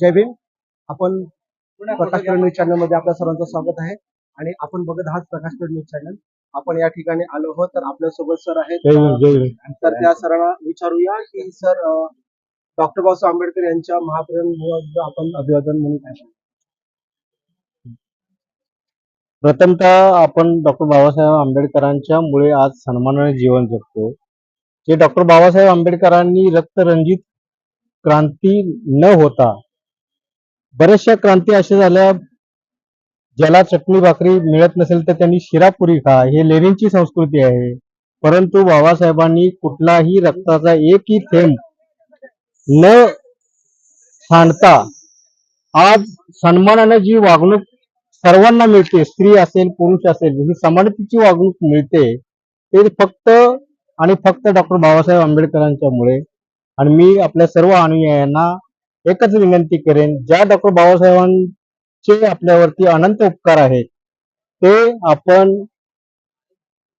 जय भीम. आपण प्रकाश न्यूज चॅनलमध्ये आपल्या सर्वांचं स्वागत आहे. आणि आपण बघत आहात प्रकाश न्यूज चॅनल. आपण या ठिकाणी आलो आहोत. तर आपल्यासोबत सर आहेत जय भीम जय भीम. तर त्या सरांना विचारूया की सर डॉक्टर बाबासाहेब आंबेडकर यांच्या महापरिनिर्वाणाचं आपण अभिवादन म्हणून काय? प्रथमतः आपण डॉक्टर बाबासाहेब आंबेडकरांच्या मुळे आज सन्मानाने जीवन जगतो. जे डॉक्टर बाबासाहेब आंबेडकरांनी रक्तरंजित क्रांती न होता बऱ्याचशा क्रांती अशा झाल्या ज्याला चटणी भाकरी मिळत नसेल तर त्यांनी शिरापुरी खा हे लेणींची संस्कृती आहे. परंतु बाबासाहेबांनी कुठलाही रक्ताचा एकही थेंब न सांडता आज सन्मानाने जी वागणूक सर्वांना मिळते स्त्री असेल पुरुष असेल ही समानतेची वागणूक मिळते ते फक्त आणि फक्त डॉक्टर बाबासाहेब आंबेडकरांच्यामुळे. आणि मी आपल्या सर्व अनुयायांना एकच विनंती करेन ज्या डॉक्टर बाबासाहेबांचे आपल्यावरती अनंत उपकार आहेत ते आपण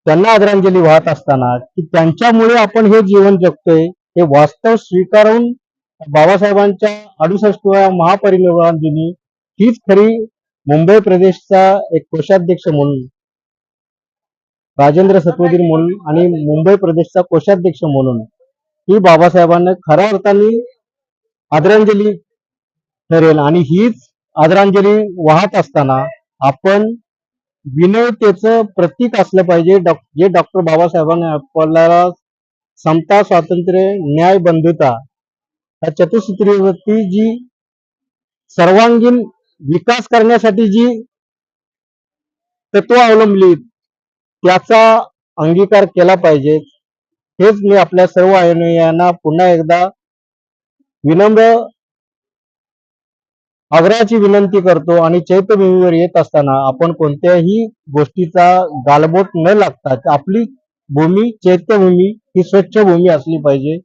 त्यांना आदरांजली वाहत असताना की त्यांच्यामुळे आपण हे जीवन जगतोय हे वास्तव स्वीकारून बाबासाहेबांच्या अडुसष्टव्या महापरिनिर्वाण दिनी हीच खरी मुंबई प्रदेशचा एक कोषाध्यक्ष म्हणून राजेंद्र सत्वधीर म्हणून आणि मुंबई प्रदेशचा कोषाध्यक्ष म्हणून ही बाबासाहेबांना खऱ्या अर्थाने आदरांजली ठरेल. आणि हीच आदरांजली वाहत असताना आपण विनयतेचं प्रतीक असलं पाहिजे. जे डॉक्टर बाबासाहेबांनी आपल्याला समता स्वातंत्र्य न्याय बंधुता या चतुसूत्रीवरती जी सर्वांगीण विकास करण्यासाठी जी तत्व अवलंबली त्याचा अंगीकार केला पाहिजे. हेच मी आपल्या सर्व अनुयायांना पुन्हा एकदा विनम्र आग्रहाची विनंती करतो आणि चैत्यभूमीवर येत असताना आपण कोणत्याही गोष्टीचा गालबोट न लागता आपली भूमी चैत्यभूमी ही स्वच्छ भूमी असली पाहिजे.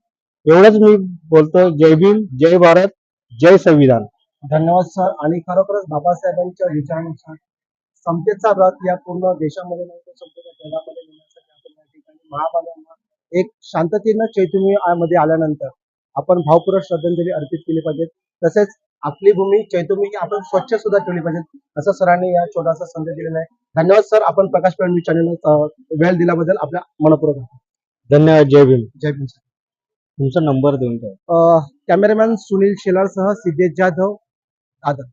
एवढंच मी बोलतो. जय भीम जय भारत जय संविधान. धन्यवाद सर. आणि खरोखरच बाबासाहेबांच्या विचारानुसार समतेचा व्रत या पूर्ण देशामध्ये संपूर्ण जगामध्ये आपण या ठिकाणी महामानवांना एक शांततेनं चैतन्यमध्ये आल्यानंतर आपण भावपूर्वक श्रद्धांजली अर्पित केली पाहिजे तसेच आपली भूमी चैतन्य आपण स्वच्छ सुद्धा ठेवली पाहिजे असं सरांनी या छोटासा संदेश दिलेला आहे. धन्यवाद सर. आपण प्रकाश पेडवी चॅनल वेळ दिल्याबद्दल आपल्या मनपूर्वक. धन्यवाद. जय भीम. जय भीम सर. तुमचा नंबर देऊन ठेवा. कॅमेरामॅन सुनील शेलारसह सिद्धेश जाधव दादर.